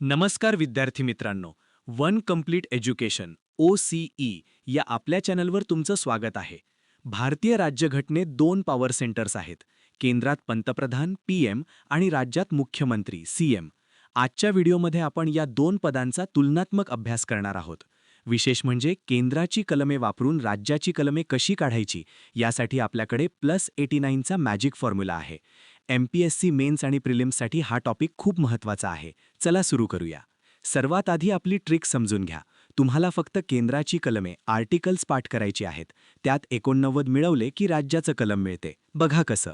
नमस्कार विद्यार्थी मित्रांनो one complete education O C E या आपल्या चॅनलवर तुमचं स्वागत आहे. भारतीय राज्यघटनेत दोन पॉवर सेंटर्स आहेत केंद्रात पंतप्रधान पी एम आणि राज्यात मुख्यमंत्री सी एम. आजच्या व्हिडिओमध्ये आपण या दोन पदांचा तुलनात्मक अभ्यास करणार आहोत. विशेष म्हणजे केंद्राची कलमे वापरून राज्याची कलमे कशी काढायची यासाठी आपल्याकडे प्लस एटी नाईनचा मॅजिक फॉर्म्युला आहे. M P S C mains आणि प्रिलिम्ससाठी हा टॉपिक खूप महत्त्वाचा आहे. चला सुरू करूया. सर्वात आधी आपली ट्रिक समजून घ्या. तुम्हाला फक्त केंद्राची कलमे आर्टिकल्स पाठ करायची आहेत. त्यात एकोणनव्वद मिळवले की राज्याचं कलम मिळते. बघा कसं.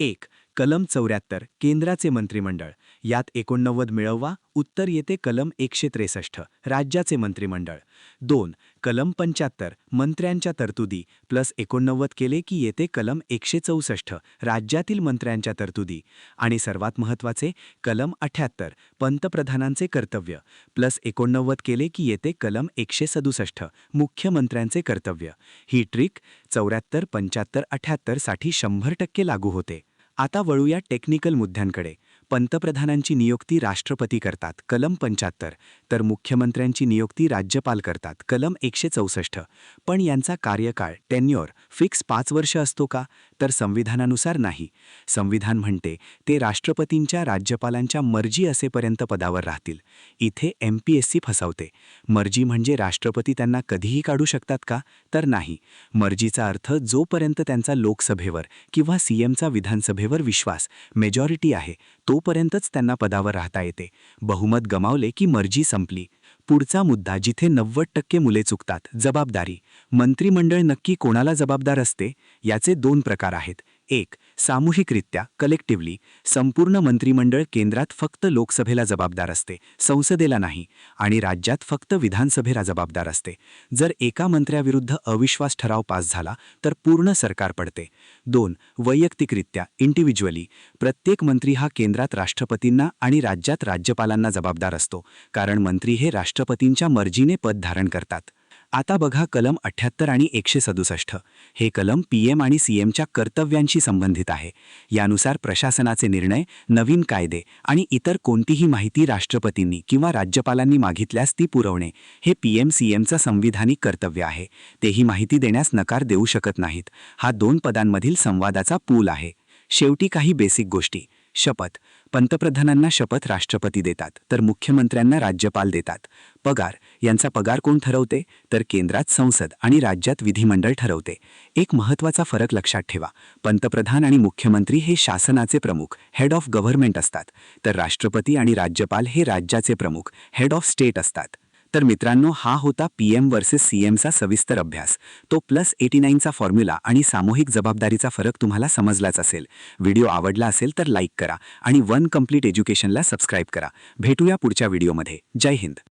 एक कलम चौऱ्याहत्तर केंद्राचे मंत्रिमंडळ. यात एकोणनव्वद मिळवा उत्तर येते कलम एकशे त्रेसष्ट राज्याचे मंत्रिमंडळ. दोन कलम पंच्याहत्तर मंत्र्यांच्या तरतुदी प्लस एकोणनव्वद केले की येते कलम एकशे चौसष्ट राज्यातील मंत्र्यांच्या तरतुदी. आणि सर्वात महत्त्वाचे कलम अठ्याहत्तर पंतप्रधानांचे कर्तव्य. प्लस एकोणनव्वद केले की येते कलम एकशे सदुसष्ट मुख्यमंत्र्यांचे कर्तव्य. ही ट्रिक चौऱ्याहत्तर पंच्याहत्तर अठ्याहत्तरसाठी शंभर टक्के लागू होते. आता वळूया टेक्निकल मुद्द्यांकडे. पंतप्रधानांची नियुक्ती राष्ट्रपती करतात कलम पंच्याहत्तर. तर मुख्यमंत्र्यांची नियुक्ती राज्यपाल करतात कलम एकशे चौसष्ट. पण यांचा कार्यकाळ टेन्युअर फिक्स पाच वर्ष असतो का? तर संविधानानुसार नाही. संविधान म्हणते ते राष्ट्रपतींच्या राज्यपालांच्या मर्जी असेपर्यंत पदावर राहतील. इथे एम पी एस सी फसवते. मर्जी म्हणजे राष्ट्रपती त्यांना कधीही काढू शकतात का? तर नाही. मर्जीचा अर्थ जोपर्यंत त्यांचा लोकसभेवर किंवा सीएमचा विधानसभेवर विश्वास मेजॉरिटी आहे तो तोपर्यंतच त्यांना पदावर राहता येते. बहुमत गमावले की मर्जी संपली. पुढचा मुद्दा जिथे नव्वद टक्के मुले चुकतात जबाबदारी. मंत्रिमंडळ नक्की कोणाला जबाबदार असते? याचे दोन प्रकार आहेत. एक सामूहिकरित्या कलेक्टिव्हली संपूर्ण मंत्रिमंडळ केंद्रात फक्त लोकसभेला जबाबदार असते संसदेला नाही आणि राज्यात फक्त विधानसभेला जबाबदार असते. जर एका मंत्र्याविरुद्ध अविश्वास ठराव पास झाला तर पूर्ण सरकार पडते. दोन वैयक्तिकरित्या इंडिव्हिज्युअली प्रत्येक मंत्री हा केंद्रात राष्ट्रपतींना आणि राज्यात राज्यपालांना जबाबदार असतो कारण मंत्री हे राष्ट्रपतींच्या मर्जीने पद धारण करतात. आता बघा कलम अठ्ठ्याहत्तर आणि एकशे सदुसष्ट. हे कलम पी एम आणि सी एमच्या कर्तव्यांशी संबंधित आहे. यानुसार प्रशासनाचे निर्णय नवीन कायदे आणि इतर कोणतीही माहिती राष्ट्रपतींनी किंवा राज्यपालांनी मागितल्यास ती पुरवणे हे पी एम सी संविधानिक कर्तव्य आहे. तेही माहिती देण्यास नकार देऊ शकत नाहीत. हा दोन पदांमधील संवादाचा पूल आहे. शेवटी काही बेसिक गोष्टी. शपथ. पंतप्रधानांना शपथ राष्ट्रपती देतात तर मुख्यमंत्र्यांना राज्यपाल देतात. पगार. यांचा पगार कोण ठरवते? तर केंद्रात संसद आणि राज्यात विधिमंडळ ठरवते. एक महत्त्वाचा फरक लक्षात ठेवा. पंतप्रधान आणि मुख्यमंत्री हे शासनाचे प्रमुख हेड ऑफ गव्हर्नमेंट असतात. तर राष्ट्रपती आणि राज्यपाल हे राज्याचे प्रमुख हेड ऑफ स्टेट असतात. तर मित्रांनो हा होता पी एम वर्सेस सी एमचा सविस्तर अभ्यास. तो प्लस एटी नाईनचा फॉर्म्युला आणि सामूहिक जबाबदारीचा फरक तुम्हाला समजलाच असेल. व्हिडिओ आवडला असेल तर लाईक करा आणि वन कंप्लीट एज्युकेशनला सबस्क्राईब करा. भेटूया पुढच्या व्हिडिओमध्ये. जय हिंद.